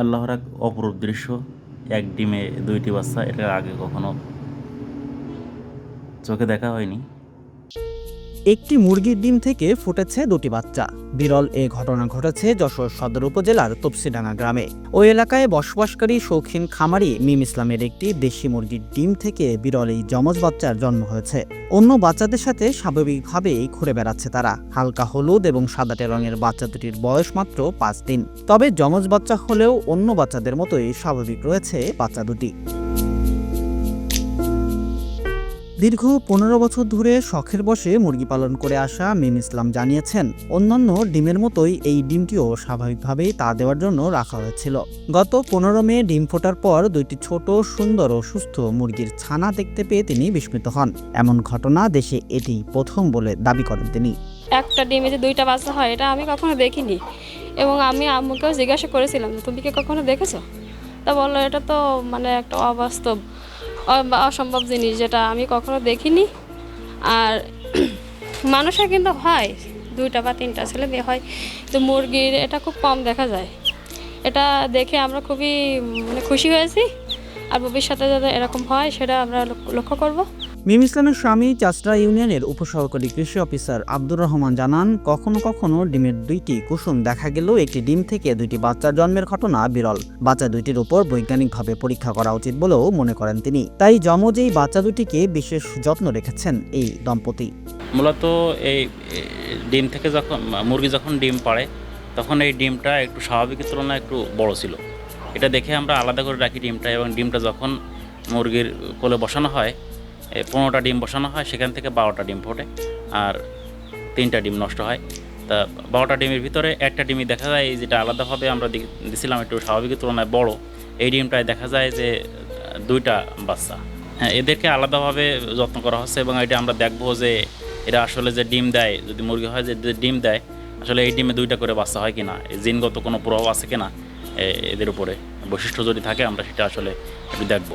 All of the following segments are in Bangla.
আল্লাহর এক অপরূপ দৃশ্য এক ডিমে দুইটি বাচ্চা এটা আগে কখনো চোখে দেখা হয়নি। একটি মুরগির ডিম থেকে ফুটেছে দুটি বাচ্চা। বিরল এ ঘটনা ঘটেছে যশোর সদর উপজেলার তপসিডাঙ্গা গ্রামে। ওই এলাকায় বসবাসকারী শৌখিন খামারি মিম ইসলামের একটি দেশি মুরগির ডিম থেকে বিরল এই যমজ বাচ্চার জন্ম হয়েছে। অন্য বাচ্চাদের সাথে স্বাভাবিকভাবেই ঘুরে বেড়াচ্ছে তারা। হালকা হলুদ এবং সাদাটে রঙের বাচ্চা দুটির বয়স মাত্র পাঁচ দিন। তবে যমজ বাচ্চা হলেও অন্য বাচ্চাদের মতোই স্বাভাবিক রয়েছে বাচ্চা দুটি। দীর্ঘ পনেরো বছর ধরে শখের বসে মুরগি পালন করে আসা মিম ইসলাম জানিয়েছেন, অন্যান্য ডিমের মতোই এই ডিমটিও স্বাভাবিকভাবেই তা দেওয়ার জন্য রাখা হয়েছিল। গত পনেরো মে ডিম ফোটার পর দুইটি ছোট, সুন্দর ও সুস্থ মুরগির ছানা দেখতে পেয়ে তিনি বিস্মিত হন। এমন ঘটনা দেশে এটি প্রথম বলে দাবি করেন তিনি। একটা ডিমে যে দুইটা বাচ্চা হয়, এটা আমি কখনো দেখিনি। এবং আমি আম্মুকেও জিজ্ঞাসা করেছিলাম তুমি কি কখনো দেখেছ? তা বলল, এটা তো মানে একটা অবাস্তব অসম্ভব জিনিস যেটা আমি কখনো দেখিনি। আর মানুষের কিন্তু হয়, দুইটা বা তিনটা ছেলে মেয়ে হয় তো মুরগির এটা খুব কম দেখা যায়। এটা দেখে আমরা খুবই মানে খুশি হয়েছি, আর ভবিষ্যতে যাতে এরকম হয় সেটা আমরা লক্ষ্য- লক্ষ্য করব। মিম ইসলামের স্বামী চাষড়া ইউনিয়নের উপসহকারী কৃষি অফিসার আব্দুর রহমান জানান, কখনো কখনো ডিমের দুইটি কুসুম দেখা গেলেও একটি ডিম থেকে দুইটি বাচ্চা জন্মের ঘটনা বিরল। বাচ্চা দুইটির উপর বৈজ্ঞানিকভাবে পরীক্ষা করা উচিত বলেও মনে করেন তিনি। তাই যমজ এই বাচ্চা দুটিকে বিশেষ যত্ন রেখেছেন এই দম্পতি। মূলত এই ডিম থেকে যখন, মুরগি যখন ডিম পাড়ে, তখন এই ডিমটা একটু স্বাভাবিকের তুলনায় একটু বড় ছিল। এটা দেখে আমরা আলাদা করে রাখি ডিমটা এবং ডিমটা যখন মুরগির কোলে বসানো হয় পনেরোটা ডিম বসানো হয়, সেখান থেকে বারোটা ডিম ফোটে আর তিনটা ডিম নষ্ট হয়। তা বারোটা ডিমের ভিতরে একটা ডিমই দেখা যায়, এই যেটা আলাদাভাবে আমরা দিছিলাম একটু স্বাভাবিকের তুলনায় বড়, এই ডিমটায় দেখা যায় যে, দুইটা বাচ্চা। হ্যাঁ এদেরকে আলাদাভাবে যত্ন করা হচ্ছে এবং এটা আমরা দেখব যে এরা আসলে যে ডিম দেয়, যদি মুরগি হয় যে ডিম দেয়, আসলে এই ডিমে দুইটা করে বাচ্চা হয় কিনা, জিনগত কোনো প্রভাব আছে কিনা এদের উপরে। বৈশিষ্ট্য যদি থাকে আমরা সেটা আসলে একটু দেখব।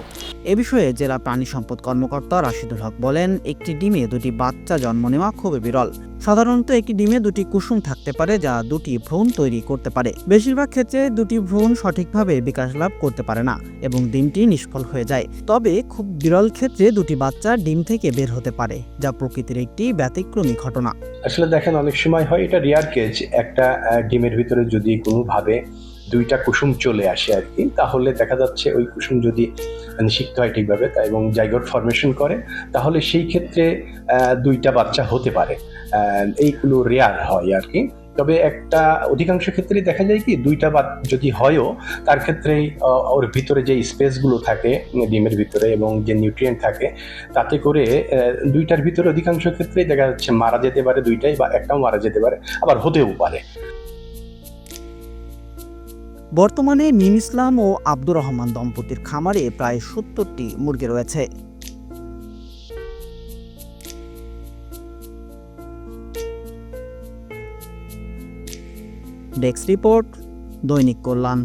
এ বিষয়ে জেলা প্রাণী সম্পদ কর্মকর্তা রাশিদুল হক বলেন একটি ডিমে দুটি বাচ্চা জন্ম নেওয়া খুবই বিরল। সাধারণত একটি ডিমে দুটি কুসুম থাকতে পারে যা দুটি ভ্রূণ তৈরি করতে পারে। বেশিরভাগ ক্ষেত্রে দুটি ভ্রূণ সঠিকভাবে বিকাশ লাভ করতে পারে না এবং ডিমটি নিষ্ফল হয়ে যায়। তবে খুব বিরল ক্ষেত্রে দুটি বাচ্চা ডিম থেকে বের হতে পারে যা প্রকৃতির একটি ব্যতিক্রমী ঘটনা। আসলে দেখেন অনেক সময় হয় এটা রেয়ার কেজ একটা ডিমের ভিতরে যদি কোনোভাবে দুইটা কুসুম চলে আসে আর কি, তাহলে দেখা যাচ্ছে ওই কুসুম যদি নিষিক্ত হয় ঠিকভাবে এবং জাইগোট ফরমেশন করে, তাহলে সেই ক্ষেত্রে দুইটা বাচ্চা হতে পারে। এইগুলো রেয়ার হয় আর কি। তবে একটা অধিকাংশ ক্ষেত্রেই দেখা যায় কি, দুইটা বা যদি হয়ও, তার ক্ষেত্রেই ওর ভিতরে যে স্পেসগুলো থাকে, ডিমের ভিতরে এবং যে নিউট্রিয়েন্ট থাকে, তাতে করে দুইটার ভিতরে অধিকাংশ ক্ষেত্রেই দেখা যাচ্ছে মারা যেতে পারে দুইটাই বা একটাও মারা যেতে পারে, আবার হতেও পারে। বর্তমানে মিম ইসলাম ও আব্দুর রহমান দম্পতির খামারে প্রায় সত্তরটি মুরগি রয়েছে। ডেস্ক রিপোর্ট, দৈনিক কল্যাণ।